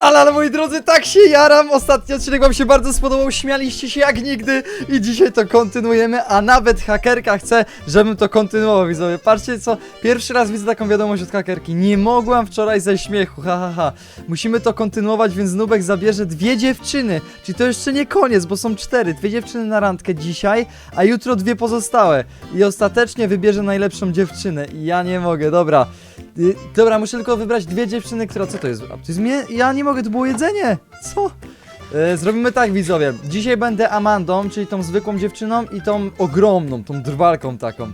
Ale, ale moi drodzy, tak się jaram. Ostatni odcinek wam się bardzo spodobał, śmialiście się jak nigdy i dzisiaj to kontynuujemy, a nawet hakerka chce, żebym to kontynuował, widzowie. Patrzcie co, pierwszy raz widzę taką wiadomość od hakerki. Nie mogłam wczoraj ze śmiechu, ha ha ha. Musimy to kontynuować, więc Nubek zabierze dwie dziewczyny, czyli to jeszcze nie koniec, bo są cztery. Dwie dziewczyny na randkę dzisiaj, a jutro dwie pozostałe. I ostatecznie wybierze najlepszą dziewczynę i ja nie mogę, dobra. Y, Dobra, muszę tylko wybrać dwie dziewczyny, która. Co to jest? To jest? Ja nie mogę, to było jedzenie! Co? E, zrobimy tak, widzowie. Dzisiaj będę Amandą, czyli tą zwykłą dziewczyną i tą ogromną, tą drwalką taką.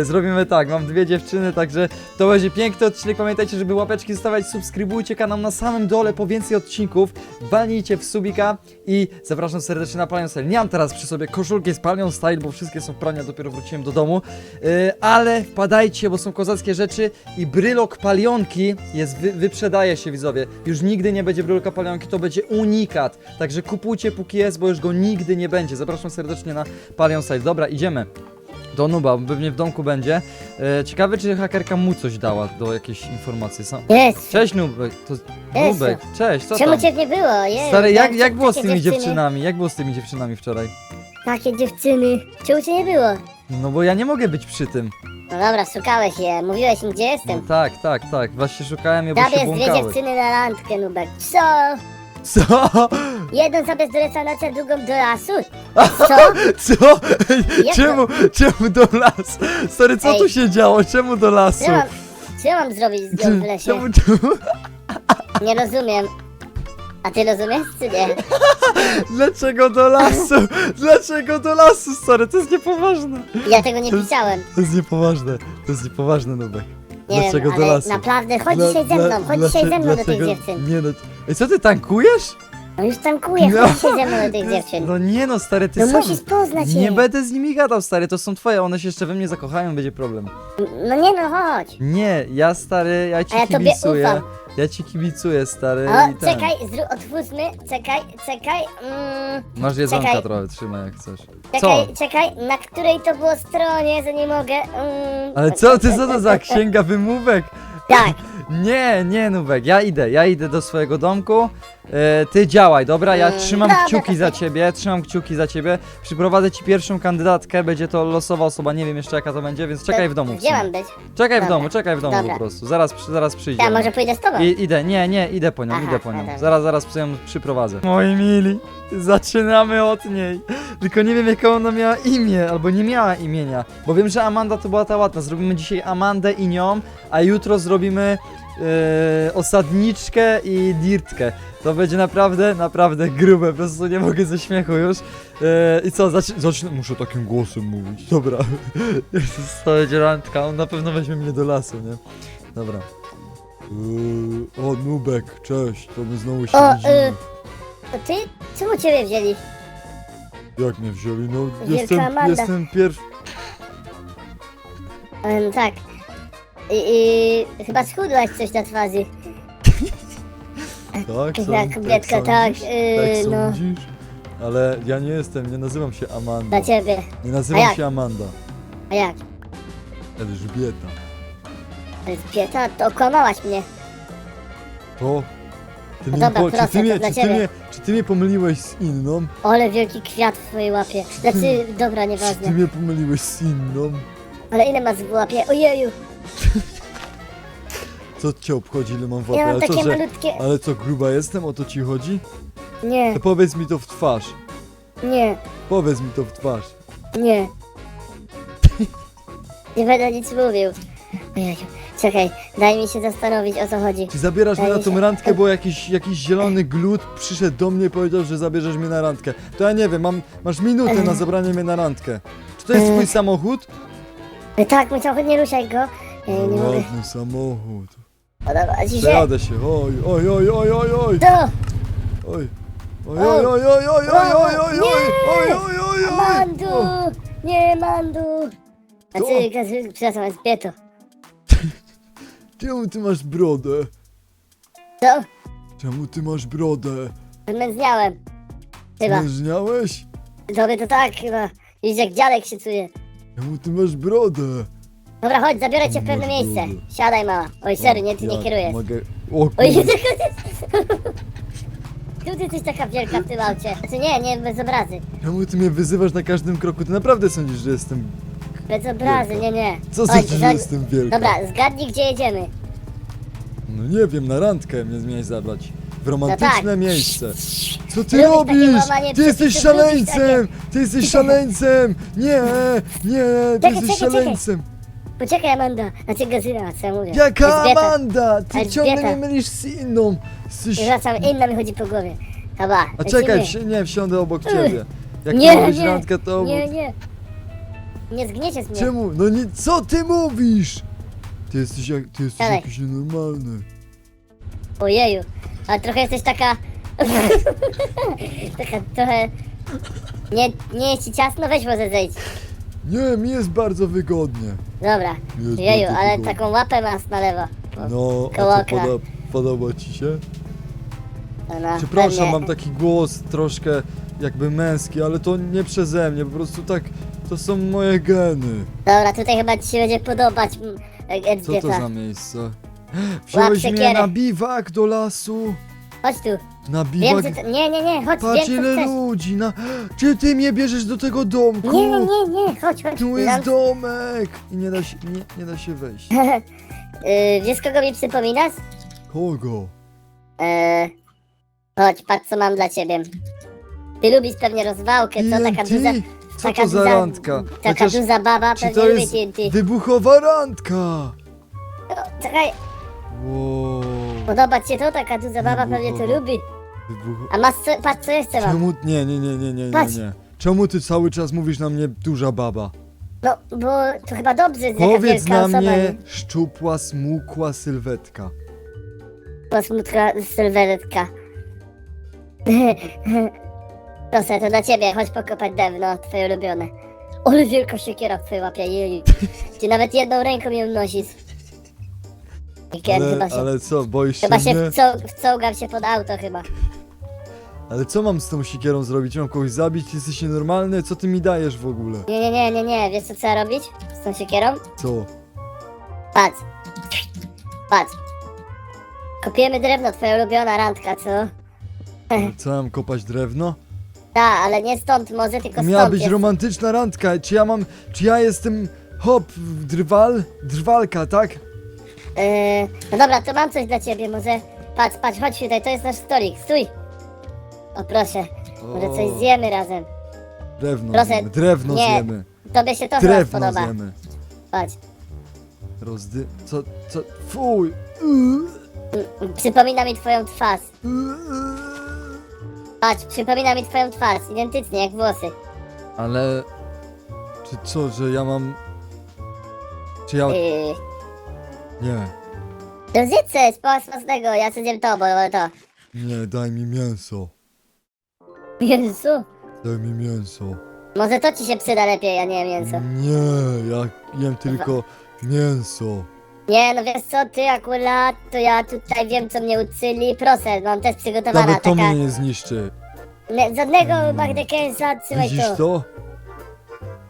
E, zrobimy tak, mam dwie dziewczyny, także to będzie piękny odcinek. Pamiętajcie, żeby łapeczki zostawiać, subskrybujcie kanał na samym dole po więcej odcinków. Walnijcie w subika i zapraszam serdecznie na Palion Style. Nie mam teraz przy sobie koszulki z Palion Style, bo wszystkie są w prania, dopiero wróciłem do domu. E, ale wpadajcie, bo są kozackie rzeczy i brylok palionki jest, wy, wyprzedaje się widzowie. Już nigdy nie będzie bryloka palionki, to będzie unikat. Także kupujcie póki jest, bo już go nigdy nie będzie. Zapraszam serdecznie na Palion Style. Dobra, idziemy. Do Nuba, pewnie w domku będzie. E, ciekawe, czy hakerka mu coś dała do jakiejś informacji. Sam... Jest. Cześć Nubek, to Nubek, cześć, co Czemu tam? cię nie było? Jest. Stary, jak, jak było z takie tymi dziewczynami? Jak było z tymi dziewczynami wczoraj? Takie dziewczyny. Czemu cię nie było? No bo ja nie mogę być przy tym. No dobra, szukałeś je. Mówiłeś im, gdzie No jestem. tak, tak, tak. Właśnie szukałem je, bo się Zabierz dwie błąkały. dziewczyny na randkę, Nubek. Co? Co? Jedną zabierz do restauracji, a drugą do lasu? Co? Co? Jak Czemu, czemu do lasu? Stary, co Ej. tu się działo? Czemu do lasu? Co mam, co ja mam zrobić z nią w lesie? Czemu, czemu? Nie rozumiem. A ty rozumiesz, czy nie? Dlaczego do lasu? Dlaczego do lasu, stary? To jest niepoważne. Ja tego nie pisałem. To jest niepoważne. To jest niepoważne, Nubek. Nie Dlaczego wiem, do ale lasu? naprawdę, chodź Dla- dzisiaj ze dla- mną, chodź dzisiaj ze mną do tych dlaczego- dziewczyn. Nie no. Ej, co ty tankujesz? No już tankuję, No. chodź dzisiaj ze mną do tych dziewczyn. No nie no, stary, ty No sam. musisz poznać je. Nie będę z nimi gadał, stary, to są twoje, one się jeszcze we mnie zakochają, będzie problem. No nie no, chodź. Nie, ja stary, ja ci A ja tobie kibicuję. ufam. Ja ci kibicuję, stary. O, i ten. czekaj, zró- otwórzmy, czekaj, czekaj, mm, Masz jedzonka czekaj. trochę, trzymaj jak chcesz. czekaj, Co? czekaj, na której to było stronie, że nie mogę, mm, Ale co ty, co to za księga wymówek? Tak, Nie, nie, Nubek, ja idę, ja idę do swojego domku. E, ty działaj, dobra? Ja Mm, trzymam dobra. kciuki za ciebie, trzymam kciuki za ciebie. Przyprowadzę ci pierwszą kandydatkę, będzie to losowa osoba, nie wiem jeszcze jaka to będzie, więc czekaj w domu. w Gdzie sumie. mam być? Czekaj w Dobra. domu, czekaj w domu Dobra. po prostu. Zaraz, przy- zaraz przyjdzie. Ja może pójdę z tobą. I, idę, nie, nie, idę po nią, Aha, idę po nią. dobra. Zaraz, zaraz ją przyprowadzę. Moi mili, zaczynamy od niej. Tylko nie wiem, jaką ona miała imię, albo nie miała imienia. Bo wiem, że Amanda to była ta ładna. Zrobimy dzisiaj Amandę i nią, a jutro zrobimy yy, osadniczkę i dirtkę. To będzie naprawdę, naprawdę grube, po prostu nie mogę ze śmiechu już. Yy, I co, zacz, zacznę, muszę takim głosem mówić. Dobra, to będzie randka, on na pewno weźmie mnie do lasu, nie? Dobra. Yy, o, Nubek, cześć, to my znowu się O, widzimy. y- To ty? Czemu ciebie wzięli? Jak mnie wzięli? No, Wielka jestem, Amanda. jestem pierwszy. Um, tak. I, i chyba schudłaś coś na twarzy. Tak, kobietka, tak, tak, sądzisz? yy, tak no. sądzisz? Ale ja nie jestem, nie nazywam się Amanda. Dla ciebie. Nie nazywam jak? się Amanda. A jak? Elżbieta. Pieta, to okłamałaś mnie. To? Ty No mnie dobra, po, czy, proszę, ty mnie, dla czy, ty ciebie. mnie, czy ty mnie pomyliłeś z inną? Ole wielki kwiat w twojej łapie. Znaczy, dobra, Czy ty nieważne. mnie pomyliłeś z inną? Ale ile masz w łapie? Ojeju, Co cię obchodzi, ile mam w ja mam Ale co, takie że... malutkie... Ale co, gruba jestem? O to ci chodzi? Nie, To powiedz mi to w twarz. nie, Powiedz mi to w twarz. nie. Nie będę nic mówił. Czekaj, daj mi się zastanowić o co chodzi. Czy zabierasz mnie na tą randkę, bo jakiś, jakiś zielony glut przyszedł do mnie i powiedział, że zabierzesz mnie na randkę. To ja nie wiem, mam, masz minutę na zabranie mnie na randkę. Czy to jest twój samochód? Tak, mój samochód, nie ruszaj go. E, nie mogę. Ładny samochód. Podoba ci się? Przejadę się. Oj, oj, oj, oj, oj, oj. To! Oj. Oj, oj, oj, oj, oj, oj, oj, oj, Nie! oj, oj, oj, oj. Mandu! O, Nie, Mandu! Znaczy, gazy- przepraszam, jest Bieto. Czemu ty masz brodę? Co? Czemu ty masz brodę? Zmęzniałem. Chyba. Zmężniałeś? Tobie to tak chyba. Widzisz jak dziadek się czuje. Czemu ty masz brodę? Dobra, chodź, zabiorę cię w pewne miejsce. Siadaj, mała. Oj, sorry, nie, ty nie kierujesz. Mogę... O Oj, kurde. tu ty jesteś taka wielka w tym aucie. Znaczy nie, nie, bez obrazy. Czemu ty mnie wyzywasz na każdym kroku? Ty naprawdę sądzisz, że jestem... Bez obrazy, nie, nie. Co Chodź, sądzisz, że jestem wielka? Dobra, zgadnij gdzie jedziemy. No nie wiem, na randkę mnie miałeś zabrać. W romantyczne No tak. miejsce. Co ty Lubisz takie robisz? łamanie Ty jesteś przepisów, lubisz szaleńcem! Ty jesteś szaleńcem! Nie, nie, ty Czekaj, jesteś czekaj, szaleńcem! Poczekaj Amanda, znaczy Gazyna, co ja mówię. Jaka Elżbieta. Amanda? Ty Elżbieta. ciągle mnie mylisz z inną. Jesteś... Przepraszam, inna mi chodzi po głowie. Chyba. A czekaj, lecimy. wsi- nie, wsiądę obok ciebie. Jak nie, nie, nie, randkę, to obok. nie, nie. Nie zgniecie z mnie. Czemu? No nie, co ty mówisz? Ty jesteś jak, ty jesteś Siadaj. jakiś nienormalny. Ojeju, ale trochę jesteś taka... taka trochę... Nie, nie jest ci ciasno? Weź może zejdź. Nie, mi jest bardzo wygodnie. Dobra. Jest Jeju, bardzo ale wygodnie. taką łapę masz na lewo. No, koło a okna. poda podoba ci się? No, Przepraszam, pewnie. mam taki głos troszkę jakby męski, ale to nie przeze mnie, po prostu tak, to są moje geny. Dobra, tutaj chyba ci się będzie podobać, mm, Co to za miejsce? Wziąłeś mnie siekierę. na biwak do lasu? Chodź tu. Na Wiem, biwak? że to... Nie, nie, nie, chodź, Patrz wiem, co ile chcesz. ludzi, na... Czy ty mnie bierzesz do tego domku? Nie, nie, nie, nie, chodź, chodź. Tu jest domek i nie da się, nie, nie da się wejść. Yy, wiesz kogo mi przypominasz? Kogo? Yy, chodź, patrz co mam dla ciebie. Ty lubisz pewnie rozwałkę, co? Taka TNT? duża... Co taka to za duża, randka? Taka Chociaż, duża baba czy pewnie to lubi jest TNT. wybuchowa randka? No, Czekaj, Wow. podoba ci się to? Taka duża baba pewnie to Wybuchowa. lubi. A masz co, patrz co jeszcze mam. Czemu... Nie, nie, nie, nie, nie, nie, Patrz. nie. Czemu ty cały czas mówisz na mnie duża baba? No, bo to chyba dobrze, że taka Powiedz wielka na osoba. mnie szczupła, smukła sylwetka. Posmutka sylwetka. Proszę, to dla ciebie, chodź pokopać drewno, twoje ulubione. Ale wielka siekiera w twojej łapie, jej. Ty nawet jedną ręką ją nosisz. Ale, chyba się, ale co, boisz się chyba się mnie? wco, wcągam się pod auto chyba. Ale co mam z tą siekierą zrobić? Mam kogoś zabić? Jesteś nienormalny? Co ty mi dajesz w ogóle? Nie, nie, nie, nie, nie, wiesz co trzeba robić z tą siekierą? Co? Patrz. Patrz. Kopiemy drewno, twoja ulubiona randka, co? Co mam kopać drewno? Tak, ale nie stąd może, tylko Miała stąd być jest. romantyczna randka. Czy ja mam. Czy ja jestem. Hop, drwal? Drwalka, tak? Yy, no dobra, to mam coś dla ciebie, może... Patrz, patrz, chodź tutaj, to jest nasz stolik, stój! O proszę, może coś zjemy razem. Drewno Proszę, zjemy. Drewno nie. zjemy. Tobie się to chyba Drewno spodoba. zjemy. Patrz, Rozdy... Co? Co? Fuj! Mm, przypomina mi twoją twarz. Patrz, przypomina mi twoją twarz, identycznie jak włosy. Ale... Czy co, że ja mam... Czy ja... Yy, Nie. no zjedz coś, połaz ja zjem to, bo bo to. Nie, daj mi mięso. Jezu, Daj mi mięso. może to ci się przyda lepiej, a nie mięso. Nie, ja jem tylko mięso. Nie, no wiesz co, ty akurat, to ja tutaj wiem co mnie uczyli, proszę, mam też przygotowana Nawet to taka... mnie nie zniszczy. Nie, żadnego magnekensa, trzymaj Widzisz to. to?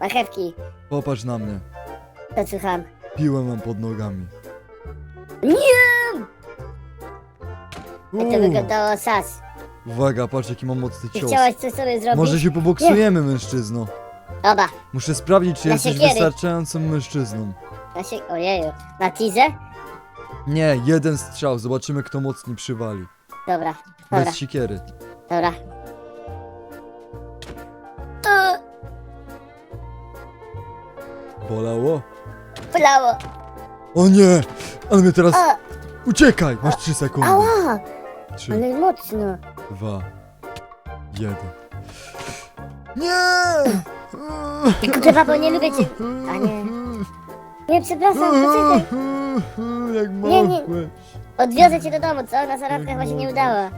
Marchewki, Popatrz na mnie. to słucham. Piłę mam pod nogami. Nie! Jak to Uuu, wyglądało sas. Uwaga, patrz jaki mam mocny Ty cios. chciałeś coś sobie zrobić? Może się poboksujemy, mężczyzno. Dobra, Muszę sprawdzić, czy Na jesteś siekiery. wystarczającym mężczyzną. na się... Ojeju. Na teaser? Nie, jeden strzał, zobaczymy kto mocniej przywali. Dobra, dobra, Bez siekiery. dobra. Bolało? Bolało. O nie! On mnie teraz... O, Uciekaj! Masz trzy sekundy. ała, Trzy, ale mocno. Dwa, jeden. Nie! Tylko chyba, bo nie lubię cię. A nie. Nie, przepraszam, poczekaj. Jak Nie, nie. mogłeś? Odwiozę cię do domu, co? Na zaradkę chyba się nie udało.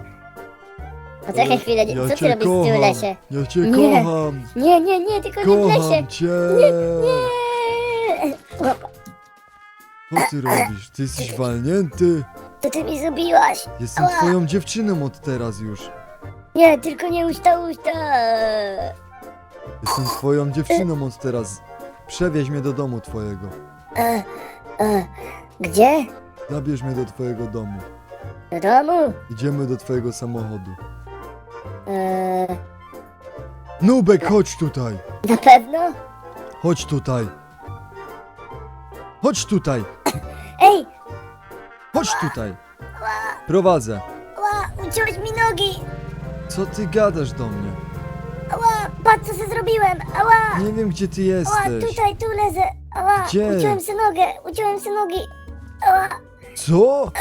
Poczekaj chwilę, nie- Ja co ty cię robisz w tym kocham. lesie? Ja cię Nie. kocham! Nie, nie, nie, tylko nie w lesie. Kocham cię! Nie. O, Co ty robisz? Ty jesteś walnięty? Co ty mi zrobiłaś? Jestem Ała. twoją dziewczyną od teraz już. Nie, tylko nie usta, usta. Jestem twoją dziewczyną od teraz. Przewieź mnie do domu twojego. E, e, gdzie? Zabierz mnie do twojego domu. Do domu? Idziemy do twojego samochodu. Eee, Nubek, chodź tutaj. na pewno? Chodź tutaj. Chodź tutaj. Chodź tutaj. Prowadzę. Ła, uciąłeś mi nogi! Co ty gadasz do mnie? Ała, patrz co sobie zrobiłem! Ała! Nie wiem, gdzie ty Ała, jesteś. tutaj, tu lezę! Ała, Gdzie? uciąłem sobie nogę! Uciąłem sobie nogi! Ała, Co?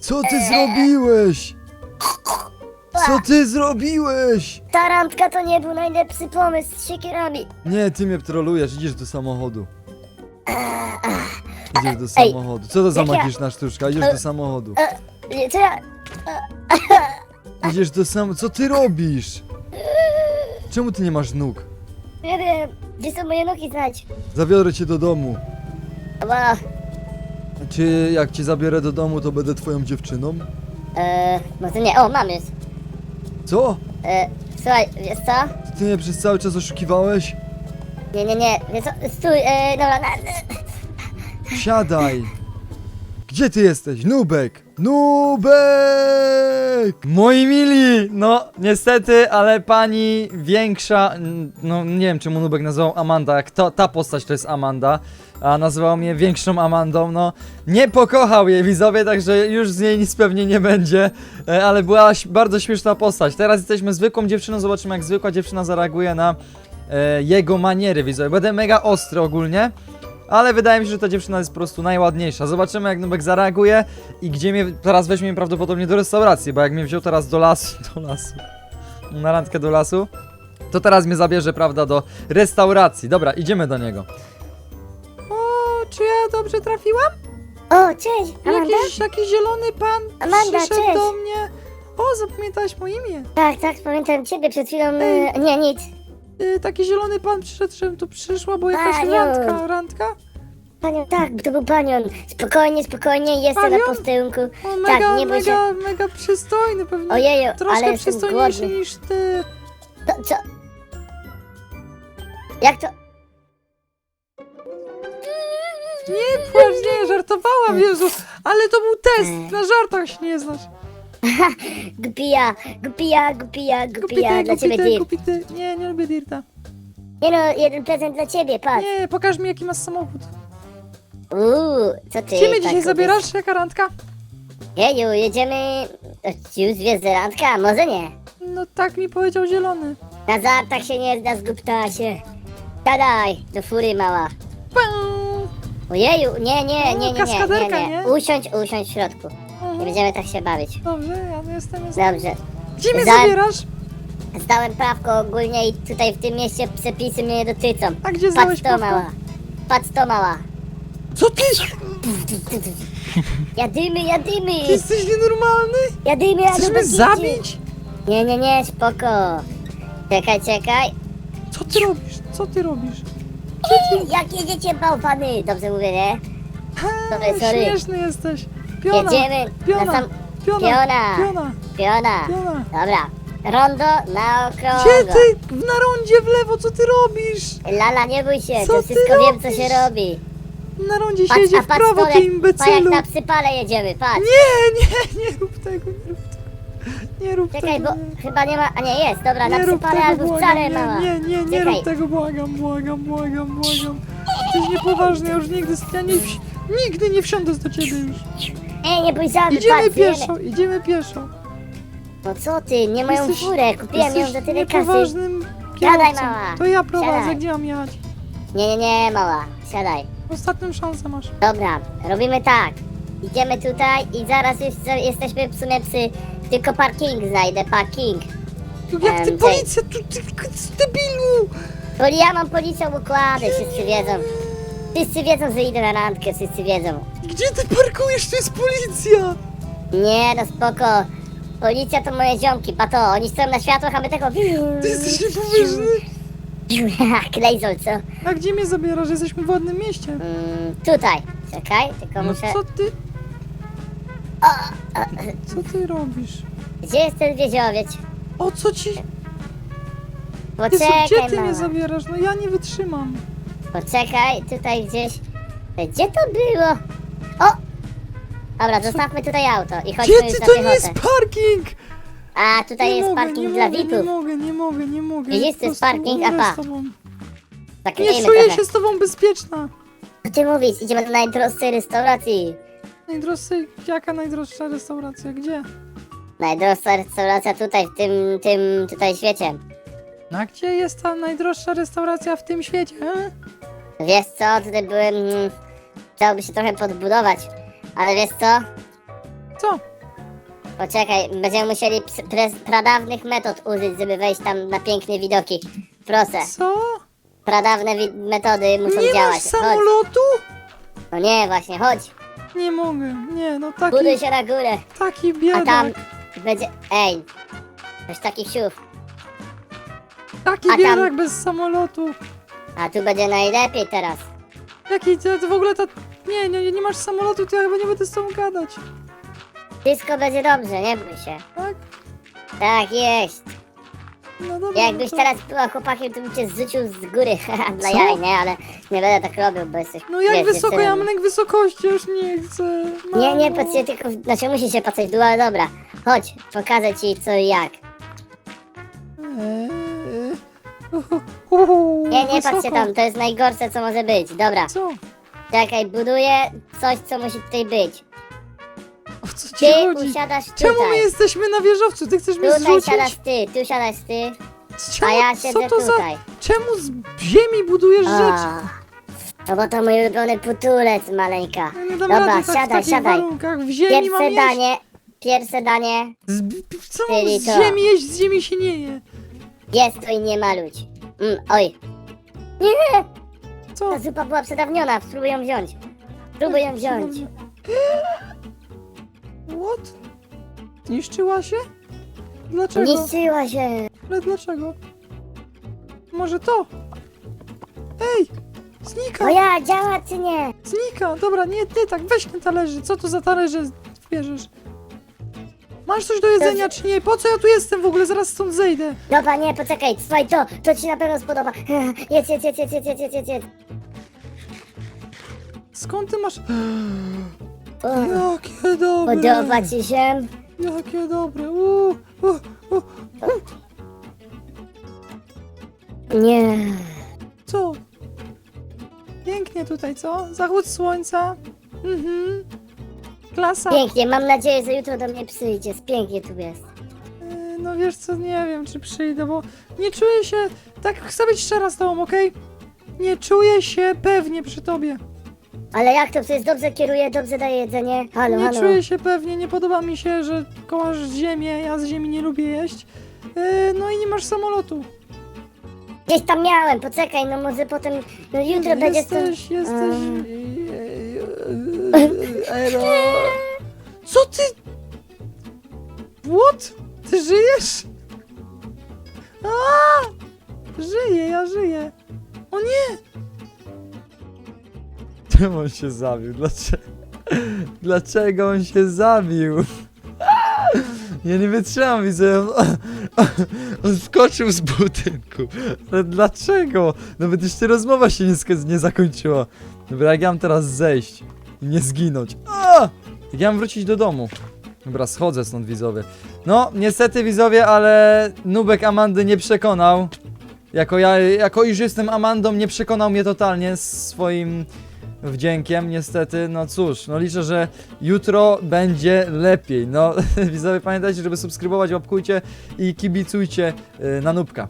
Co ty zrobiłeś? Co ty zrobiłeś? ta randka to nie był najlepszy pomysł z siekierami! Nie, ty mnie trolujesz, idziesz do samochodu. Idziesz do Ej, samochodu. Co to za jak ja- magiczna sztuczka? Idziesz do samochodu. E, nie, co ja... Idziesz do samochodu. Co ty robisz? Czemu ty nie masz nóg? Nie wiem, gdzie są moje nogi znać? Zabiorę cię do domu. Ała, Czy jak cię zabiorę do domu, to będę twoją dziewczyną? e, może nie, o, mam już. Co? E, słuchaj, wiesz co? Ty mnie przez cały czas oszukiwałeś? Nie, nie, nie, wiesz co? Stój, e, dobra, na, Siadaj! Gdzie ty jesteś? Nubek! Nubek! Moi mili! No, niestety, ale pani większa, no nie wiem czemu Nubek nazywał Amanda, jak ta postać to jest Amanda, a nazywał mnie większą Amandą, no nie pokochał jej widzowie, także już z niej nic pewnie nie będzie, e, ale była bardzo śmieszna postać. Teraz jesteśmy zwykłą dziewczyną, zobaczymy jak zwykła dziewczyna zareaguje na e, jego maniery widzowie. Będę mega ostry ogólnie. Ale wydaje mi się, że ta dziewczyna jest po prostu najładniejsza. Zobaczymy, jak Nubek zareaguje i gdzie mnie teraz weźmie mnie prawdopodobnie do restauracji, bo jak mnie wziął teraz do lasu, do lasu, na randkę do lasu, to teraz mnie zabierze, prawda, do restauracji. Dobra, idziemy do niego. O, czy ja dobrze trafiłam? O, cześć, Amanda? Jakiś, jakiś zielony pan Amanda, przyszedł cześć. do mnie. O, zapamiętałaś moje imię. Tak, tak, pamiętam ciebie przed chwilą, e, nie, nic. Y, taki zielony pan przyszedł, żebym tu przyszła, bo jakaś Panią. randka, randka? Panion, tak, to był panion. Spokojnie, spokojnie, jestem na posterunku. O, Tak, mega, nie bój się. mega, mega przystojny pewnie. Ojeju, Troszkę ale jestem przystojniejszy głodny. niż ty. To, co? Jak to? Nie płacz, nie, żartowałam, Jezu. Ale to był test, na żartach się nie znasz. Gupija, gupija, gupija, gupija, dla ciebie głupity, dir. głupity. Nie, nie lubię Dirta. Nie no, jeden prezent dla ciebie, patrz. Nie, pokaż mi jaki masz samochód. Uuu, co ty? Gdzie mnie tak dzisiaj zabierasz? Jaka randka? Jeju, jedziemy... Już wiesz, randka? Może nie. No tak mi powiedział zielony. Na żartach się nie zda, zguptasie. Siadaj, do fury mała. Pę! Ojeju, nie, nie, nie, nie, nie, nie, nie. nie? Usiądź, usiądź w środku. Nie będziemy tak się bawić. Dobrze, ja jestem, jestem. Dobrze. Gdzie mnie Za- zabierasz? Zdałem prawko ogólnie i tutaj w tym mieście przepisy mnie nie dotyczą. A gdzie Patrz zdałeś to prawko? mała. Patrz to mała. Co ty? Jadymy, jadymy. Ty jesteś nienormalny? Jadymy, Chcesz jadymy. mnie zabić? Nie, nie, nie, spoko. Czekaj, czekaj. Co ty robisz? Co ty robisz? Jak jedziecie bałwany? Dobrze mówię, nie? Sorry, sorry. śmieszny jesteś. Piona, Jedziemy piona, na sam... piona, Piona. piona, Piona. piona. Dobra. Rondo na Gdzie okrągło. ty? Na rondzie w lewo, co ty robisz? Lala, nie bój się, Co to ty wszystko wiem, co robisz? się robi. Na rondzie Patrz, siedzi a w patrz prawo, to, ty patrz jak imbecylu. na psypale jedziemy, patrz. Nie, nie, nie rób tego, nie rób tego. Nie rób Czekaj, tego. bo chyba nie ma... A nie, jest, dobra, nie na rób psypale tego, albo wcale nie, mała. nie, nie, nie Czekaj. rób tego, błagam, błagam, błagam, błagam. Jesteś niepoważny, ja już nigdy, ja nie, wsi- nigdy nie wsiądę do ciebie już. Ej, nie bój żaby, Idziemy patrz, pieszo, idziemy pieszo. No co ty, nie moją Jesteś- furę, kupiłem ją Jesteś za tyle kasy. niepoważnym kierowcą. mała. To ja prowadzę, Siadaj. gdzie mam jechać? Nie, nie, nie, mała, siadaj. Ostatnią szansę masz. Dobra, robimy tak. Idziemy tutaj i zaraz już za- jesteśmy w sumie przy... Tylko parking znajdę, parking. Jak ty Em, policja, tu ty, ty debilu! Bo ja mam policją układy, wszyscy wiedzą. Wszyscy wiedzą, że idę na randkę, wszyscy wiedzą. Gdzie ty parkujesz? To jest policja! Nie, no spoko. Policja to moje ziomki, pato, oni stoją na światłach, a my tego... Ty jesteś niepoważny! Klejzol, co? A gdzie mnie zabierasz? Jesteśmy w ładnym mieście. Mm, tutaj. Czekaj, tylko No muszę... co ty... Co ty robisz? Gdzie jest ten wieziowiec? O co ci... Jezu, Poczekaj, gdzie ty mnie mama. zabierasz? No ja nie wytrzymam. Poczekaj, tutaj gdzieś... Gdzie to było? O! Dobra, zostawmy tutaj auto i chodźmy Gdzie już ty? na To nie piechotę. jest parking! A tutaj jest mogę, parking dla mogę, Nie VIP-ów. mogę, nie mogę, nie mogę. Widzisz, to jest parking, a pa. tobą. Nie Zaklejmy czuję trochę. się z tobą bezpieczna. Co ty mówisz? Idziemy do najdroższej restauracji. Najdroższa, jaka najdroższa restauracja? Gdzie? Najdroższa restauracja tutaj, w tym, tym tutaj świecie. A gdzie jest ta najdroższa restauracja w tym świecie? E? Wiesz co, tutaj byłem... mm, Chciałoby się trochę podbudować. Ale wiesz co? Co? Poczekaj, będziemy musieli ps- pradawnych metod użyć, żeby wejść tam na piękne widoki. Proszę, Co? pradawne wi- metody muszą Nie działać. Chodź. samolotu? No nie, właśnie, chodź. Nie mogę, nie, no taki, Buduj się na górę. taki A tam biedak, będzie... Ej, coś takich siów. taki a tam- biedak bez samolotu. A tu będzie najlepiej teraz. Jaki, to, to w ogóle ta... Nie, nie, nie masz samolotu, to ja chyba nie będę z tobą gadać. Wszystko będzie dobrze, nie bój się. Tak? Tak jest. No dobra, Jakbyś no to... teraz była chłopakiem, to bym cię zrzucił z góry. Dla Co? jaj, nie? Ale nie będę tak robił, bo jesteś... No jak wiesz, wysoko, ja lęk wysokości, już nie chcę. Nie, nie, mamo. patrzcie tylko... Znaczy musi się patrzeć w dół, ale dobra. Chodź, pokażę ci co i jak. Eee, Nie, nie wysoko. patrzcie tam, to jest najgorsze co może być. Dobra, Co? czekaj, buduję coś co musi tutaj być. O co ci Ty chodzi? usiadasz Czemu my tutaj. jesteś na wieżowcu? Ty chcesz mnie Tutaj zrzucić? siadasz ty, tu siadasz ty, Czemu, a ja co siedzę to za... tutaj. Czemu z ziemi budujesz rzeczy? A, No bo to mój ulubiony putulec, maleńka. Ja nie dam Dobra, rady tak w siadaj, takich siadaj. warunkach. W ziemi mam Pierwsze jeść. danie, pierwsze danie, Z, co Czyli z to. ziemi jeść? Z ziemi się nie je. jest tu i nie ma ludzi. Mm, oj. Nie, Co? ta zupa była przedawniona, spróbuj ją wziąć. Spróbuj ją wziąć. What? Zniszczyła się? Dlaczego? Niszczyła się. Ale dlaczego? Może to? Ej! Znika! O ja, działa czy nie? Znika! Dobra, nie, nie tak, weź ten talerze. Co to za talerze bierzesz? Masz coś do jedzenia czy nie? Po co ja tu jestem w ogóle? Zaraz stąd zejdę. Dobra, nie, poczekaj, słuchaj to, to ci na pewno spodoba. Jedz, jedz, jedz, jedz, jedz, jedz, jedz, jedz. Skąd ty masz... O, Jakie dobre! Podoba ci się? Jakie dobre! Uuu, u, u. Nie. Co? Pięknie tutaj, co? Zachód słońca. Mhm. Klasa. Pięknie, mam nadzieję, że jutro do mnie przyjdziesz. Pięknie tu jest. Yy, No wiesz co, nie wiem czy przyjdę, bo nie czuję się, tak chcę być szczera z tobą, okej? Nie czuję się pewnie przy tobie. Ale jak to przecież dobrze kieruje, dobrze daje jedzenie? Halo, Nie halo. czuję się pewnie, nie podoba mi się, że kołasz ziemię, ja z ziemi nie lubię jeść. Yy, no i nie masz samolotu. Gdzieś tam miałem, poczekaj, no może potem, no jutro będzie stąd... Jesteś, jesteś... A. Elo. Co ty? What? Ty żyjesz? A! Żyję, ja żyję. O nie! Czemu on się zabił? Dlaczego? Dlaczego on się zabił? Ja nie wytrzymam, widzę. On, skoczył z budynku. Ale dlaczego? Nawet jeszcze rozmowa się nie, nie zakończyła. Dobra, jak ja mam teraz zejść i nie zginąć? A! Ja mam wrócić do domu? Dobra, schodzę stąd widzowie. No, niestety widzowie, ale Nubek Amandy nie przekonał. Jako ja, jako iż jestem Amandą, nie przekonał mnie totalnie swoim wdziękiem, niestety. No cóż, no liczę, że jutro będzie lepiej. No, widzowie, pamiętajcie, żeby subskrybować, łapkujcie i kibicujcie y, na Nubka.